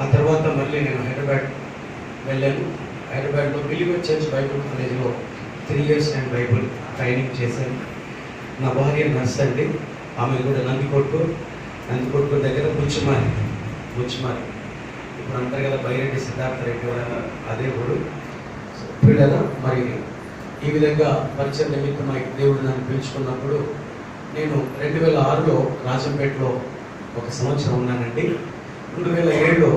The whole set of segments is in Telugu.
ఆ తర్వాత మళ్ళీ నేను హైదరాబాద్ వెళ్ళాను. హైదరాబాద్లో బిలీవర్ చర్చ్ బైబుల్ కాలేజీలో త్రీ ఇయర్స్ నేను బైబుల్ ట్రైనింగ్ చేశాను. నా భార్య నర్స్ అండి. ఆమె కూడా నందికొట్టు. నందికొట్టు దగ్గర బుచ్చిమారి. బుచ్చిమారి. ఇప్పుడు అంటారు కదా బైరెడ్డి సిద్ధార్థ రెడ్డి వాళ్ళ అదే ఊరు. పిల్లల మరి ఈ విధంగా పరిచయం నిమిత్తమై దేవుడు నన్ను పిలుచుకున్నప్పుడు నేను రెండు వేల ఆరులో రాజంపేటలో ఒక సంవత్సరం ఉన్నానండి. రెండు వేల ఏడులో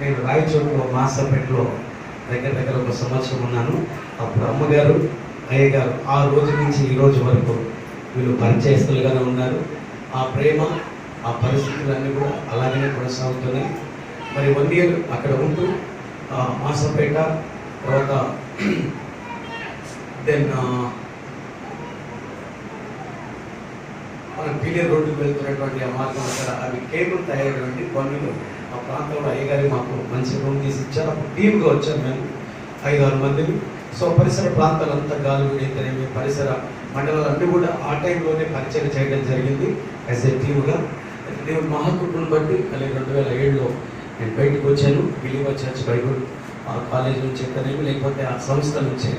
నేను రాయచోట్లో మాసపేటలో దగ్గర దగ్గర ఒక సంవత్సరం ఉన్నాను. అప్పుడు అమ్మగారు అయ్యగారు ఆ రోజు నుంచి ఈ రోజు వరకు వీళ్ళు పరిచయస్తులుగానే ఉన్నారు. ఆ ప్రేమ ఆ పరిస్థితులన్నీ కూడా అలాగనే కొనసాగుతున్నాయి. మరి వన్ ఇయర్ అక్కడ ఉంటూ మాసపేట తర్వాత దెన్ మన పీలియర్ రోడ్డుకు వెళ్తున్నటువంటి ఆ మార్గం అక్కడ అవి కేబుల్ తయారైనటువంటి పనులు. ఆ ప్రాంతంలో అయ్యగారి మాకు మంచి రూమ్ తీసి ఇచ్చారు అప్పుడు టీమ్గా వచ్చాం మేము ఐదు ఆరు మందిని. సో పరిసర ప్రాంతాలంతా గాలి అయితేనేమి పరిసర మండలాలన్నీ కూడా ఆ టైంలోనే పరిచయం చేయడం జరిగింది యాజ్ ఏ టీమ్గా నేను మహాకుటుంబం బట్టి అలాగే రెండు వేల ఏడులో నేను బయటకు వచ్చాను. బిలీవర్ చర్చ్ బైబుల్ ఆ కాలేజ్ నుంచి అయితేనేమి లేకపోతే ఆ సంస్థ నుంచి.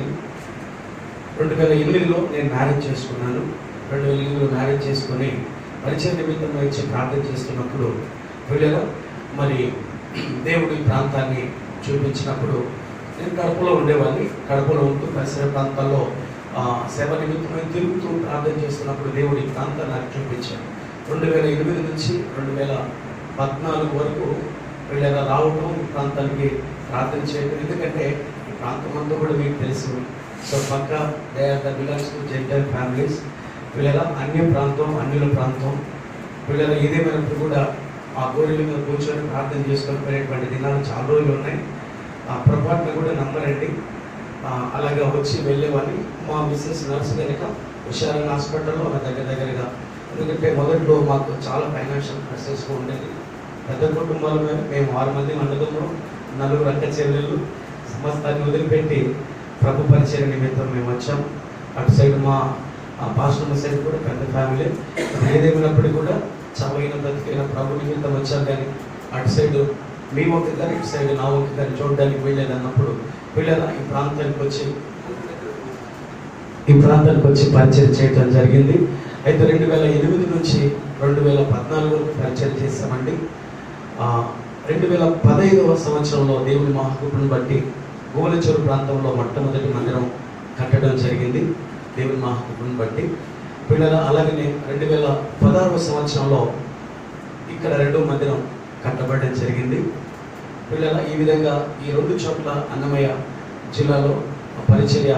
రెండు వేల ఎనిమిదిలో నేను మ్యారేజ్ చేసుకున్నాను. రెండు వేల మ్యారేజ్ చేసుకొని పరిచయ నిమిత్తం ఇచ్చి ప్రార్థన చేస్తున్నప్పుడు వీళ్ళలో మరి దేవుడు ఈ ప్రాంతాన్ని చూపించినప్పుడు నేను కడపలో ఉండేవాడిని. కడపలో ఉంటూ పరిసర ప్రాంతాల్లో సేవ నిమిత్తమై తిరుగుతూ ప్రార్థన చేస్తున్నప్పుడు దేవుడు ఈ ప్రాంతాన్ని నాకు చూపించాడు. రెండు వేల ఎనిమిది నుంచి రెండు వేల పద్నాలుగు వరకు వీళ్ళ రావటం ఈ ప్రాంతానికి ప్రార్థన చేయడం ఎందుకంటే ఈ ప్రాంతం అంతా కూడా మీకు తెలుసు. సో పక్క they are the belongs to gender families పిల్లల అన్య ప్రాంతం అన్యుల ప్రాంతం పిల్లల ఏదేమైనప్పుడు కూడా ఆ గోడల మీద కూర్చొని ప్రార్థన చేసుకొని పోయినటువంటి దినాలు చాలా రోజులు ఉన్నాయి. ఆ పొరపాటున కూడా నమ్మరండి. అలాగా వచ్చి వెళ్ళేవాడిని. మా మిస్సెస్ నర్స్ కనుక హుషారాయణ హాస్పిటల్లో నా దగ్గర దగ్గరగా. ఎందుకంటే మొదట్లో మాకు చాలా ఫైనాన్షియల్ క్రైసిస్ ఉండేది. పెద్ద కుటుంబాలు మేము మేము ఆరు మంది వండుతున్నాం నలుగురు అక్క చెల్లెళ్ళు సమస్తాన్ని వదిలిపెట్టి ప్రభు పరిచయ నిమిత్తం మేము వచ్చాం. అటు సైడ్ మా ఆ పాస్టర్ సైడ్ కూడా పెద్ద ఫ్యామిలీ. ఏదేమైనప్పటికీ కూడా చవైన బ్రతికైన ప్రభుని కింద వచ్చారు కానీ అటు సైడ్ మీ ఒక కానీ ఇటు సైడ్ నా ఒక కానీ చూడడానికి వెళ్ళేది అన్నప్పుడు వెళ్ళారా ఈ ప్రాంతానికి వచ్చి ఈ ప్రాంతానికి వచ్చి పరిచయం చేయడం జరిగింది. అయితే రెండు వేల ఎనిమిది నుంచి రెండు వేల పద్నాలుగు వరకు పరిచయం చేశామండి. రెండు వేల పదహైదవ సంవత్సరంలో దేవుని మహాకృపను బట్టి గోలచూరు ప్రాంతంలో మొట్టమొదటి మందిరం కట్టడం జరిగింది. దేవుని మహాత్ముని బట్టి పిల్లల అలాగనే రెండు వేల పదహారవ సంవత్సరంలో ఇక్కడ రెండో మందిరం కట్టబడడం జరిగింది. పిల్లల ఈ విధంగా ఈ రెండు చోట్ల అన్నమయ్య జిల్లాలో పరిచర్య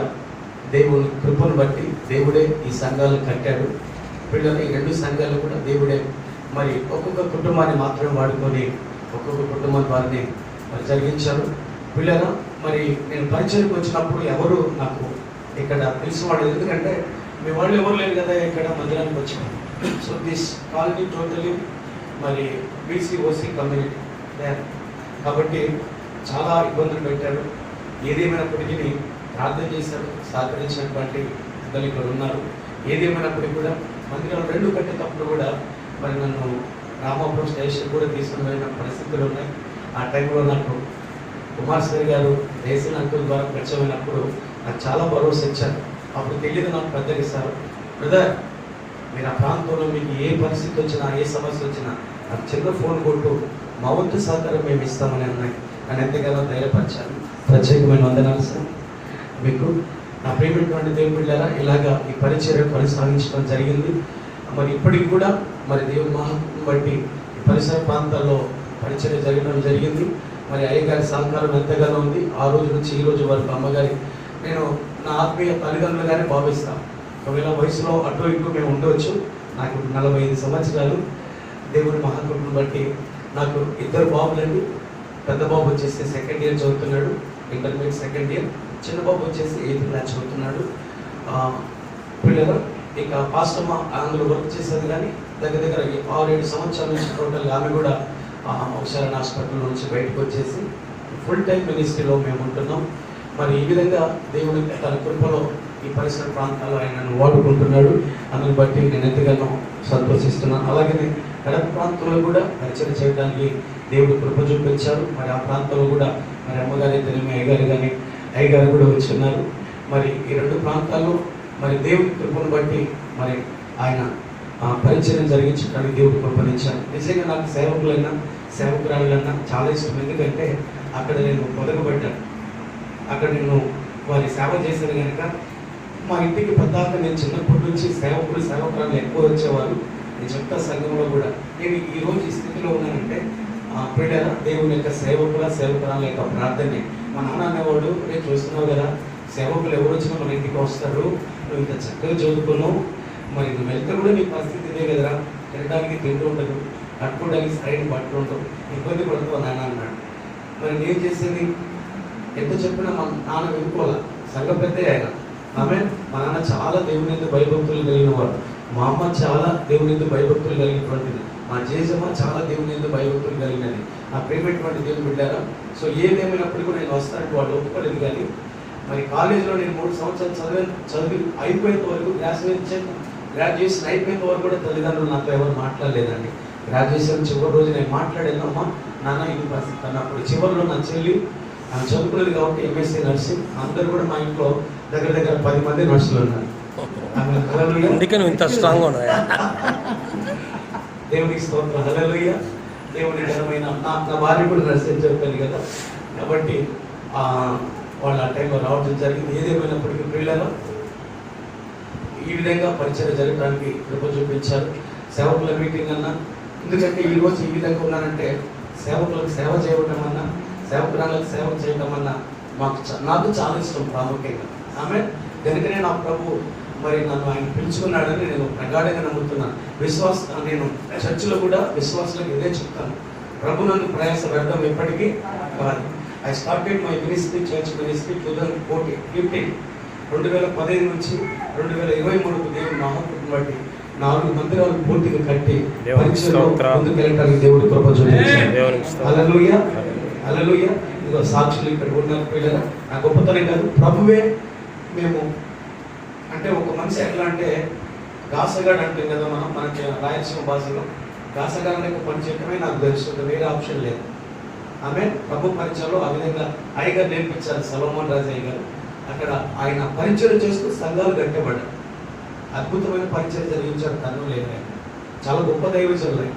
దేవుని కృపను బట్టి దేవుడే ఈ సంఘాలను కట్టాడు. పిల్లల ఈ రెండు సంఘాలు కూడా దేవుడే మరి ఒక్కొక్క కుటుంబాన్ని మాత్రమే వాడుకొని ఒక్కొక్క కుటుంబం వారిని మరి జరిగించారు. పిల్లల మరి నేను పరిచయకు వచ్చినప్పుడు ఎవరు నాకు ఇక్కడ తెలిసివాడు ఎందుకంటే మీ వాళ్ళు ఎవరు లేరు కదా ఇక్కడ మందిరానికి వచ్చాము సో దిస్ కాలనీ టోటలీ మరి బీసీ ఓసీ కమ్యూనిటీ కాబట్టి చాలా ఇబ్బందులు పెట్టారు. ఏదేమైనప్పటికీ ప్రార్థన చేశారు సహకరించినటువంటి పెద్దలు ఇక్కడ ఉన్నారు. ఏదేమైనప్పటికీ కూడా మందిరం రెండు కట్టేటప్పుడు కూడా మరి నన్ను రామాపురం స్టేషన్ కూడా తీసుకుని వెళ్ళిన పరిస్థితులు ఉన్నాయి. ఆ టైంలో నాకు కుమార్ గారు రేసిన అంకుల్ ద్వారా పరిచయమైనప్పుడు నాకు చాలా భరోసా ఇచ్చారు. అప్పుడు తెలియదు నాకు పెద్దగా ఇస్తారు బ్రదర్ మీరు ఆ ప్రాంతంలో మీకు ఏ పరిస్థితి వచ్చినా ఏ సమస్య వచ్చినా నాకు చిన్న ఫోన్ కొట్టు. మా వంతు సహకారం మేము ఇస్తామని అన్నాయి. నన్ను ఎంతగానో ధైర్యపరిచాను ప్రత్యేకమైన వందనాలు సార్. మీకు నా ప్రేమైనటువంటి దేవుళ్ళారా ఇలాగా ఈ పరిచర్య కొనసాగించడం జరిగింది. మరి ఇప్పటికి కూడా మరి దేవుని మహాత్మ బట్టి ఈ పరిసర ప్రాంతాల్లో పరిచర్య జరగడం జరిగింది. మరి అయ్యగారి సహకారం ఎంతగానో ఉంది. ఆ రోజు నుంచి ఈ రోజు వరకు అమ్మగారి నేను నా ఆత్మీయ తల్లిదండ్రులుగానే భావిస్తాను ఒకవేళ వయసులో అటు ఇటు మేము ఉండవచ్చు. నాకు నలభై ఐదు సంవత్సరాలు. దేవుడి మహాకృపను బట్టి నాకు ఇద్దరు బాబులండి పెద్ద బాబు వచ్చేసి సెకండ్ ఇయర్ చదువుతున్నాడు. ఇంటర్మీడియట్ సెకండ్ ఇయర్ చిన్న బాబు వచ్చేసి ఎయిత్ క్లాస్ చదువుతున్నాడు. పిల్లలు ఇక పాస్టమ్మ అందులో వర్క్ చేసేది కానీ దగ్గర దగ్గర ఆరు ఏడు సంవత్సరాల నుంచి టోటల్గా ఆమె కూడా ఒకసారి హాస్పిటల్ నుంచి బయటకు వచ్చేసి ఫుల్ టైం మినిస్ట్రీలో మేము ఉంటున్నాం. మరి ఈ విధంగా దేవుడి తన కృపలో ఈ పరిసర ప్రాంతాల్లో ఆయన నన్ను వాడుకుంటున్నాడు. అందుని బట్టి నేను ఎంతగానో సంతోషిస్తున్నాను. అలాగే కడప ప్రాంతంలో కూడా పరిచయం చేయడానికి దేవుడు కృప చూపించారు మరి ఆ ప్రాంతంలో కూడా మరి అమ్మగారి తెలియని అయ్యగారు కానీ అయ్యగారు కూడా వచ్చి ఉన్నారు. మరి ఈ రెండు ప్రాంతాల్లో మరి దేవుడి కృపను బట్టి మరి ఆయన పరిచయం జరిగించడానికి దేవుడు కృపణించారు నిజంగా నాకు సేవకులైనా సేవకురాలన్నా చాలా ఇష్టం. ఎందుకంటే అక్కడ నేను పొదగబడ్డాను అక్కడ నేను వారి సేవ చేశాను కనుక మా ఇంటికి పెద్దాక నేను చిన్నప్పటి నుంచి సేవకులు సేవకురాలు ఎక్కువ వచ్చేవారు. నేను చెప్తా సంఘంలో కూడా. నేను ఈ రోజు ఈ స్థితిలో ఉన్నానంటే ఆ పిల్లల దేవుని యొక్క సేవకుల సేవకురాల యొక్క ప్రార్థనే. మా నాన్న అనేవాడు నేను చూస్తున్నావు కదా సేవకులు ఎవరు వచ్చినా మన ఇంటికి వస్తారు. నువ్వు ఇంత చక్కగా చదువుకున్నావు. మరి నువ్వు వెళ్తే కూడా నీ పరిస్థితి ఇదే కదరా? తినడానికి తింటూ ఉండదు కట్టుకోవడానికి సరైన బట్టలు ఉండవు ఇబ్బంది పడుతుంది నాన్న అన్నాడు. మరి నేను చేసేది ఎంత చెప్పినా మా నాన్న వెళ్ళిపోవాలా సంఘ పెద్ద ఆయన. ఆమె మా నాన్న చాలా దేవుని ఎందుకు భయభక్తులు కలిగిన వాడు మా అమ్మ చాలా దేవుని ఎందుకు భయభక్తులు కలిగినటువంటిది. మా జేజమ్మ చాలా దేవుని ఎందుకు భయభక్తులు కలిగినది. ఆ ప్రేమటువంటి దేవుని బిడ్డారా? సో ఏదేమైనప్పుడు కూడా నేను వస్తానంటే వాళ్ళు ఒప్పుకోలేదు కానీ మరి కాలేజీలో నేను మూడు సంవత్సరాలు చదివి చదివి అయిపోయేంత వరకు గ్రాడ్యుయేషన్ గ్రాడ్యుయేషన్ అయిపోయేంత వరకు కూడా తల్లిదండ్రులు నాతో ఎవరు మాట్లాడలేదండి. గ్రాడ్యుయేషన్ చివరి రోజు నేను మాట్లాడాను అమ్మా నాన్న ఇది పరిస్థితి అన్నప్పుడు చివరిలో నా చెల్లి ఆమె చదువుకున్నది కాబట్టి ఎంఎస్సీ నర్సింగ్. అందరూ కూడా మా ఇంట్లో దగ్గర దగ్గర పది మంది నర్సులు ఉన్నారు. ఇంత స్ట్రాంగ్ దేవునికి స్తోత్రం. హల్లెలూయా. దేవుని ఘనమైన నా నా భార్య కూడా నర్సింగ్ చెప్పాను కదా. కాబట్టి వాళ్ళు ఆ టైంలో రావడం జరిగింది. ఏదేమైనప్పటికీ పిల్లలు ఈ విధంగా పరిచయం జరగడానికి కృప చూపించారు. సేవకుల మీటింగ్ అన్నా ఎందుకంటే ఈ ఈ విధంగా ఉన్నానంటే సేవకులకు సేవ చేయడం అన్నా సేవకురాలకు సేవ చేయడం అన్నా మాకు నాకు చాలా ఇష్టం ప్రాముఖ్యంగా. ఆమె దానికనే నా ప్రభు మరి నన్ను ఆయన పిలుచుకున్నాడని నేను ప్రగాఢంగా నమ్ముతున్నాను. విశ్వాస నేను చర్చిలో కూడా విశ్వాసులకు ఇదే చెప్తాను. ప్రభు నన్ను ప్రయాస వ్యర్థం ఎప్పటికీ కాదు. I started my ministry church ministry two thousand fourteen fifteen రెండు వేల పదిహేను నుంచి రెండు వేల ఇరవై మూడుకు దేవుడు మహాత్ముని బట్టి నాలుగు మందిరాలు పూర్తిగా కట్టి పరీక్షలో దేవుడు. హల్లెలూయా. హల్లెలూయా. ఇదిగో సాక్షులు ఇక్కడ ఉన్నారు పిల్లలు నా గొప్పతనం కాదు. ప్రభువే మేము అంటే ఒక మనిషి ఎట్లా అంటే గాసగాడు అంటే కదా మనం మనకి రాయలసీమ భాషలో. గాసగాడు అనే పని చేయటమే నాకు తెలుస్తుంది వేరే ఆప్షన్ లేదు. ఆమె ప్రభు పరిచయంలో ఆ విధంగా అయ్యగారు నేర్పించారు. సలోమోన్ రాజు అయ్య గారు అక్కడ ఆయన పరిచయం చేస్తూ సంఘాలు కట్టబడ్డారు అద్భుతమైన పరిచయం జరిగించారు తను లేదు చాలా గొప్ప దైవజనులు ఆయన.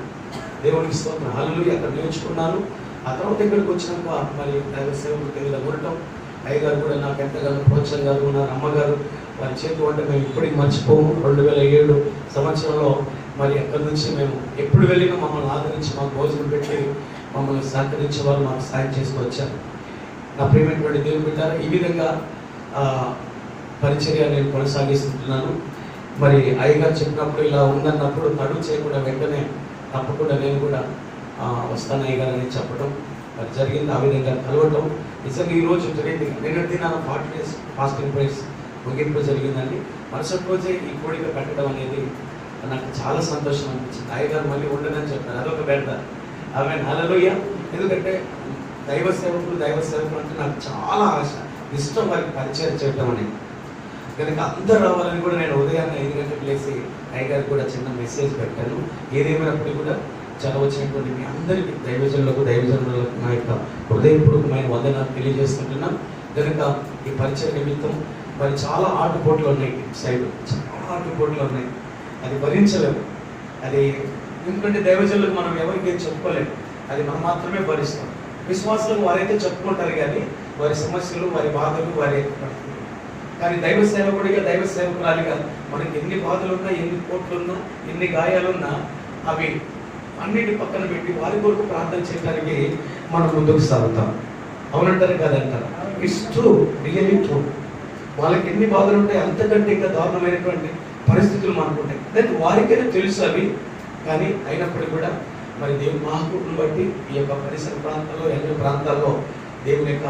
దేవునికి స్తోత్రం. హల్లు అక్కడ నేర్చుకున్నాను. ఆ తర్వాత ఇక్కడికి వచ్చినాక మరి దైవ సేవకు తెలియదు ఉండటం అయ్యగారు కూడా నాకు ఎంతగానో ప్రోత్సాహం గారు ఉన్నారు అమ్మగారు వారి చేతి వంట మేము ఇప్పటికి మర్చిపోము. రెండు వేల ఏడు సంవత్సరంలో మరి అక్కడి నుంచి మేము ఎప్పుడు వెళ్ళినా మమ్మల్ని ఆదరించి మాకు భోజనం పెట్టి మమ్మల్ని సహకరించే వాళ్ళు మాకు సాయం చేస్తూ వచ్చారు నా ప్రియమైనటువంటి దేవుడు బిడ్డారా ఈ విధంగా పరిచర్య నేను కొనసాగిస్తుంటున్నాను మరి అయ్యగారు చెప్పినప్పుడు ఇలా ఉందన్నప్పుడు తడువు చేయకుండా వెంటనే తప్పకుండా నేను కూడా వస్తాను అయ్యగారని చెప్పడం మరి జరిగింది ఆ విధంగా కలవటం. నిజంగా ఈరోజు జరిగింది. నిన్నటి దినాన ఫార్టీ డేస్ ఫాస్టింగ్ ప్రైస్ ముగింపు జరిగిందండి. మరుసటి రోజే ఈ కోడిక పెట్టడం అనేది నాకు చాలా సంతోషం అనిపించింది. అయ్యగారు మళ్ళీ ఉండదని చెప్పారు. అదొక బెడద ఆమె నలలోయ ఎందుకంటే దైవ సేవకులు దైవ సేవకులు అంటే నాకు చాలా ఆశ. ఇష్టం వారికి పరిచయం చేయడం అనేది కనుక అందరూ రావాలని కూడా నేను ఉదయాన్నే ఐదు గంటలకు లేచి అయ్యగారికి కూడా చిన్న మెసేజ్ పెట్టాను. ఏదేమైనప్పటికీ కూడా చదవచ్చినటువంటి మీ అందరికీ దైవజనులకు దైవజనులకు నా యొక్క హృదయపూర్వకమైన వందనాలు తెలియజేస్తుంటున్నాను కనుక ఈ పరిచయ నిమిత్తం మరి చాలా ఆటుపోట్లు ఉన్నాయి సైడ్. చాలా ఆటుపోట్లు ఉన్నాయి. అది భరించలేము అది ఎందుకంటే దైవజనులకు మనం ఎవరికి చెప్పుకోలేము అది మనం మాత్రమే భరిస్తాం. విశ్వాసులకు వారైతే చెప్పుకుంటారు కానీ వారి సమస్యలు వారి బాధలు వారి. కానీ దైవ సేవకుడిగా దైవ సేవకురాలిగా మనకి ఎన్ని బాధలు ఉన్నా ఎన్ని కోట్లు ఉన్నా ఎన్ని గాయాలున్నా అవి అన్నిటి పక్కన పెట్టి వారి కొరకు ప్రార్థన చేయడానికి మనం ముందుకు సాగుతాం. అవునంటారు కదంటారు? ఇట్స్ ట్రూ రియలీ ట్రూ వాళ్ళకి ఎన్ని బాధలు ఉంటాయి అంతకంటే ఇంకా దారుణమైనటువంటి పరిస్థితులు మనకు ఉంటాయి దట్ వారికైనా తెలుసు అవి. కానీ అయినప్పటికీ కూడా మరి దేవుని మహాకృపను బట్టి ఈ యొక్క పరిసర ప్రాంతాల్లో ఎన్నో ప్రాంతాల్లో దేవుని యొక్క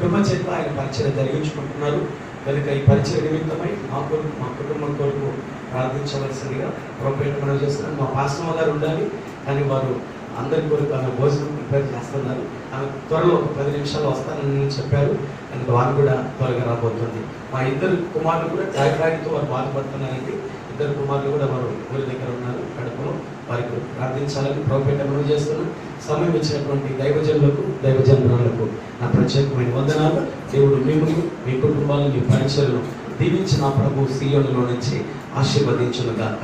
కృప చేత ఆయన పరిచయం జరిగించుకుంటున్నారు. కనుక ఈ పరిచయ నిమిత్తమై మా కొరకు మా కుటుంబం కొరకు ప్రార్థించవలసిందిగా ప్రొపేట్ మనం చేస్తున్నాం. మా పాస్టమ్మ గారు ఉండాలి కానీ వారు అందరి కొరకు ఆమె భోజనం ప్రిపేర్ చేస్తున్నారు. ఆమె త్వరలో పది నిమిషాలు వస్తానని చెప్పారు. కనుక వారు కూడా త్వరగా రాబోతుంది. మా ఇద్దరు కుమారులు కూడా టైఫాయిడ్తో వారు బాధపడుతున్నారండి ఇద్దరు కుమారులు కూడా వారు ఊరి దగ్గర ఉన్నారు కడపలో. వారికి ప్రార్థించాలని ప్రభుపేట మనం చేస్తున్నాం. సమయం ఇచ్చినటువంటి దైవజనులకు దైవజనులకు నా ప్రత్యేకమైన వందనాలు. దేవుడు మిమ్మల్ని మీ కుటుంబాలను మీ పరిచయలను దీవించి నా ప్రభు సీయోనులో నుంచి ఆశీర్వదించును గాక